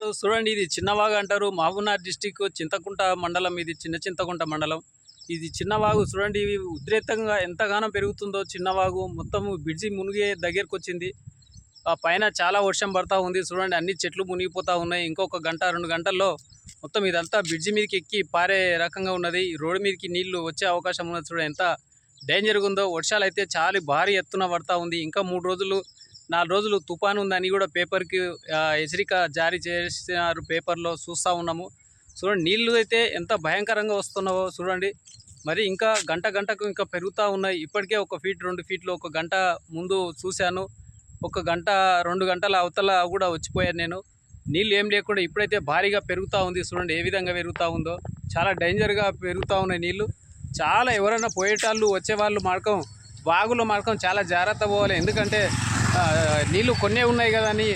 చూడండి ఇది చిన్నవాగు అంటారు. మహబూబ్నగర్ డిస్టిక్ చింతకుంట మండలం. ఇది చిన్న చింతకుంట మండలం. ఇది చిన్నవాగు చూడండి ఇవి ఉద్రేతంగా ఎంతగానో పెరుగుతుందో చిన్నవాగు. మొత్తం బ్రిడ్జి మునిగే దగ్గరకు వచ్చింది ఆ పైన చాలా వర్షం పడతా ఉంది. చూడండి అన్ని చెట్లు మునిగిపోతా ఉన్నాయి. ఇంకొక గంట రెండు గంటల్లో మొత్తం ఇదంతా బ్రిడ్జి మీదకి ఎక్కి పారే రకంగా ఉన్నది. ఈ రోడ్డు మీదకి నీళ్ళు వచ్చే అవకాశం ఉన్నది. చూడండి ఎంత డేంజర్గా ఉందో. వర్షాలు అయితే చాలా భారీ ఎత్తున పడతా ఉంది. ఇంకా మూడు రోజులు నాలుగు రోజులు తుఫాను ఉందని కూడా పేపర్కి హెచ్చరిక జారీ చేసినారు పేపర్లో చూస్తూ ఉన్నాము. చూడండి నీళ్ళు అయితే ఎంత భయంకరంగా వస్తున్నావో చూడండి. మరి ఇంకా గంట గంటకు ఇంకా పెరుగుతూ ఉన్నాయి. ఇప్పటికే ఒక ఫీట్ రెండు ఫీట్లు ఒక గంట ముందు చూశాను. ఒక గంట రెండు గంటల అవతల కూడా వచ్చిపోయాను నేను. నీళ్ళు ఏం లేకుండా ఇప్పుడైతే భారీగా పెరుగుతూ ఉంది. చూడండి ఏ విధంగా పెరుగుతూ ఉందో. చాలా డేంజర్గా పెరుగుతూ ఉన్నాయి నీళ్ళు చాలా ఎవరైనా పోయేటాళ్ళు వచ్చేవాళ్ళు మార్గం వాగులో మార్గం చాలా జాగ్రత్త పోవాలి. ఎందుకంటే నీళ్ళు కొన్నే ఉన్నాయి కదా అని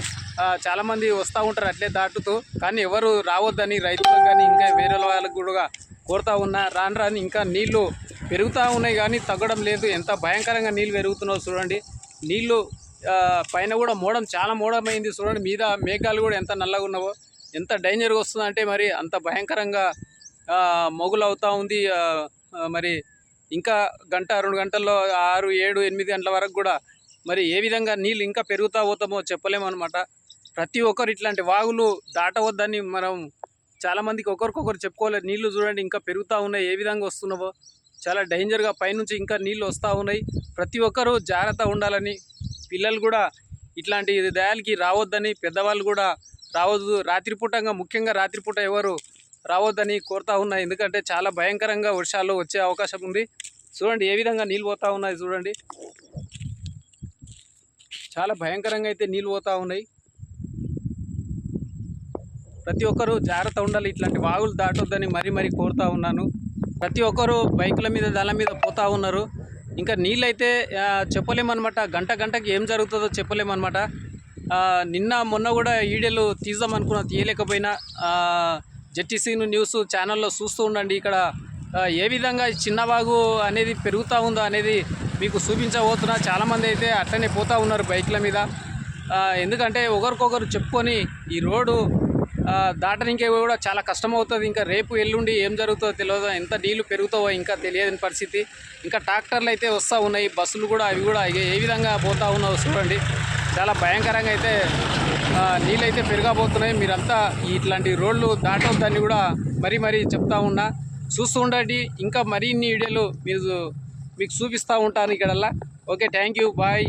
చాలామంది వస్తూ ఉంటారు అట్లే దాటుతూ. కానీ ఎవరు రావద్దని రైతులకు కానీ ఇంకా వేరే వాళ్ళకు కూడా కోరుతూ ఉన్నా రాను రాని ఇంకా నీళ్ళు పెరుగుతూ ఉన్నాయి కానీ తగ్గడం లేదు. ఎంత భయంకరంగా నీళ్ళు పెరుగుతున్నాయో చూడండి. నీళ్ళు పైన కూడా మోడం చాలా మోడమైంది చూడండి. మీద మేఘాలు కూడా ఎంత నల్లగా ఉన్నావో ఎంత డేంజర్గా వస్తుందంటే మరి అంత భయంకరంగా మొగులవుతూ ఉంది. మరి ఇంకా గంట రెండు గంటల్లో ఆరు ఏడు ఎనిమిది గంటల వరకు కూడా మరి ఏ విధంగా నీళ్ళు ఇంకా పెరుగుతా పోతామో చెప్పలేము అనమాట ప్రతి ఒక్కరు ఇట్లాంటి వాగులు దాటవద్దని మనం చాలామందికి ఒకరికొకరు చెప్పుకోలేదు నీళ్ళు చూడండి ఇంకా పెరుగుతూ ఉన్నాయి. ఏ విధంగా వస్తున్నావో? చాలా డేంజర్గా పైనుంచి ఇంకా నీళ్ళు వస్తూ ఉన్నాయి. ప్రతి ఒక్కరూ జాగ్రత్త ఉండాలని పిల్లలు కూడా ఇట్లాంటి దయాలకి రావద్దని పెద్దవాళ్ళు కూడా రావద్దు. రాత్రిపూటంగా ముఖ్యంగా రాత్రిపూట ఎవరు రావద్దని కోరుతా ఉన్నాయి ఎందుకంటే చాలా భయంకరంగా వర్షాలు వచ్చే అవకాశం ఉంది. చూడండి ఏ విధంగా నీళ్ళు పోతా ఉన్నాయి చూడండి. చాలా భయంకరంగా అయితే నీళ్ళు పోతూ ఉన్నాయి. ప్రతి ఒక్కరూ జాగ్రత్త ఉండాలి. ఇట్లాంటి వాగులు దాటొద్దని మరీ మరీ కోరుతూ ఉన్నాను. ప్రతి ఒక్కరూ బైకుల మీద దళ మీద పోతూ ఉన్నారు. ఇంకా నీళ్ళైతే చెప్పలేమన్నమాట. గంట గంటకి ఏం జరుగుతుందో చెప్పలేమన్నమాట. నిన్న మొన్న కూడా ఈడెలు తీద్దామనుకున్నా తీయలేకపోయినా. జెట్టీసీను న్యూస్ ఛానల్లో చూస్తూ ఉండండి. ఇక్కడ ఏ విధంగా చిన్నవాగు అనేది పెరుగుతూ ఉందో అనేది మీకు చూపించబోతున్నా చాలామంది అయితే అట్లనే పోతూ ఉన్నారు బైక్ల మీద. ఎందుకంటే ఒకరికొకరు చెప్పుకొని ఈ రోడ్డు దాటనికే దాటడానికి కూడా చాలా కష్టం అవుతుంది ఇంకా రేపు ఎల్లుండి ఏం జరుగుతుందో తెలియదు. ఎంత నీళ్ళు పెరుగుతావో ఇంకా తెలియని పరిస్థితి. ఇంకా ట్రాక్టర్లు అయితే వస్తూ ఉన్నాయి బస్సులు కూడా అవి కూడా ఏ ఏ విధంగా పోతా ఉన్నాయో చూడండి. చాలా భయంకరంగా అయితే నీళ్ళు అయితే పెరగబోతున్నాయి. మీరంతా ఇట్లాంటి రోడ్లు దాటవద్దని కూడా మరీ మరీ చెప్తా ఉన్నా. చూస్తూ ఉండండి. ఇంకా మరిన్ని వీడియోలు మీరు మీకు చూపిస్తూ ఉంటాను ఇక్కడల్లా. Okay thank you bye